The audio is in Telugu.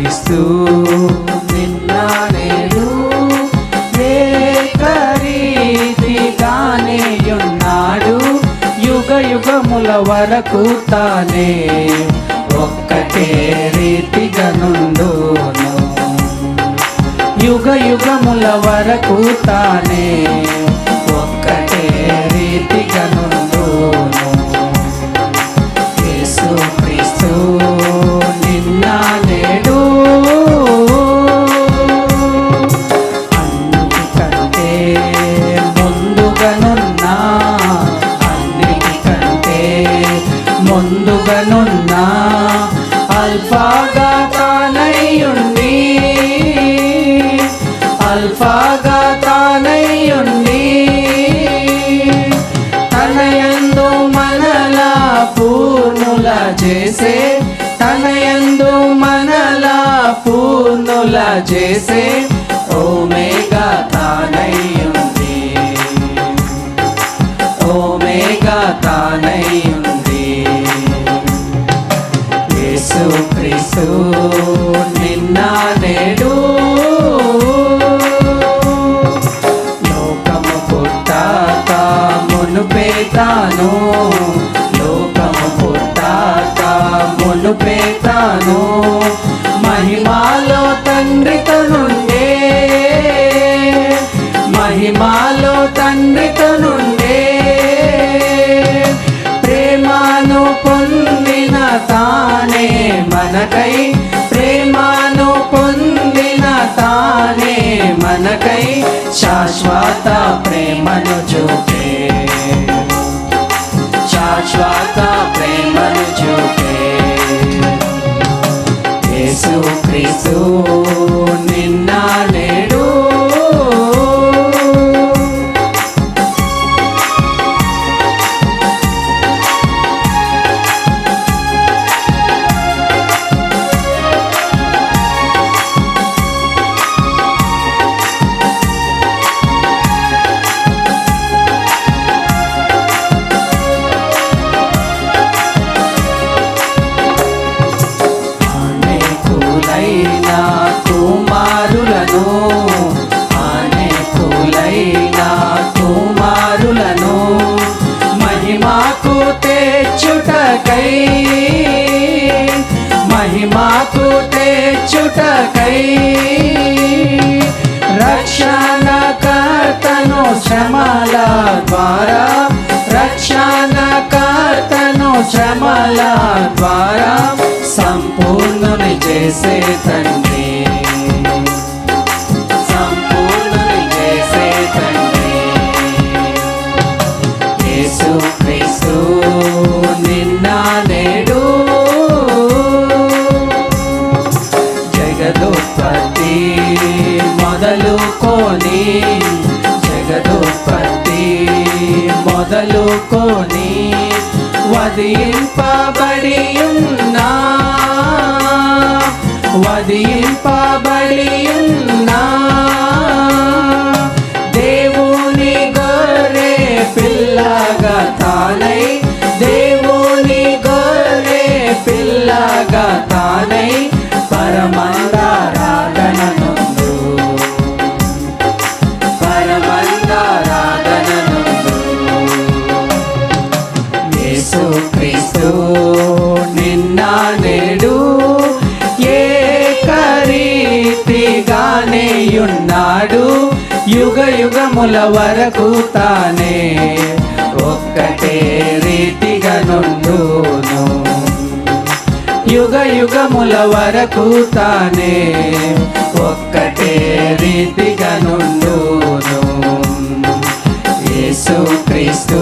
క్రీస్తు. నిన్న నేను రీతిగానే ఉన్నాడు. యుగ యుగముల వరకు తానే ఒక్కటే రీతిగనుండును యుగ యుగముల వరకు తానే ఒక్కటే రీతిగను ముందుగానున్నా అల్ఫాగా తానయ్యుండి అల్ఫాగా తానయ్యుండి తనయందు మనలా పూర్ణుల చేసే తనయందు మనలా పూర్ణుల చేసే ఓమేగా తానయ్య క్రీస్తు నిన్న నేడు లోకము పుట్టాక మునుపే తాను లోకము పుట్టాక మునుపే తాను మహిమాలో తండ్రి తను మనకై ప్రేమను పొందిన తానే మనకై శాశ్వత ప్రేమను చూ కుమారులను అనేకులైన కుమారులను మహిమాకు తెచ్చుటకై మహిమాకు తెచ్చుటకై రక్షణ కర్తను శ్రమల ద్వారా రక్షణ కర్తను శ్రమల ద్వారా సంపూర్ణుని చేసే తండ్రి జగదుత్పత్తి మొదలుకొని జగదుత్పత్తి మొదలుకొని వదింపబడి ఉన్నా వదింపబడి ఉన్నా దేవుని గొర్రె పిల్లగా తానై దేవుని గొర్రె పిల్లగా తానై పరమందారాధననుందు తానే ఉన్నాడు యుగ యుగముల వరకు తానే ఒక్కటే రీతిగా నుండును. యుగ యుగముల వరకు తానే ఒక్కటే రీతిగా నుండును. యేసు క్రీస్తు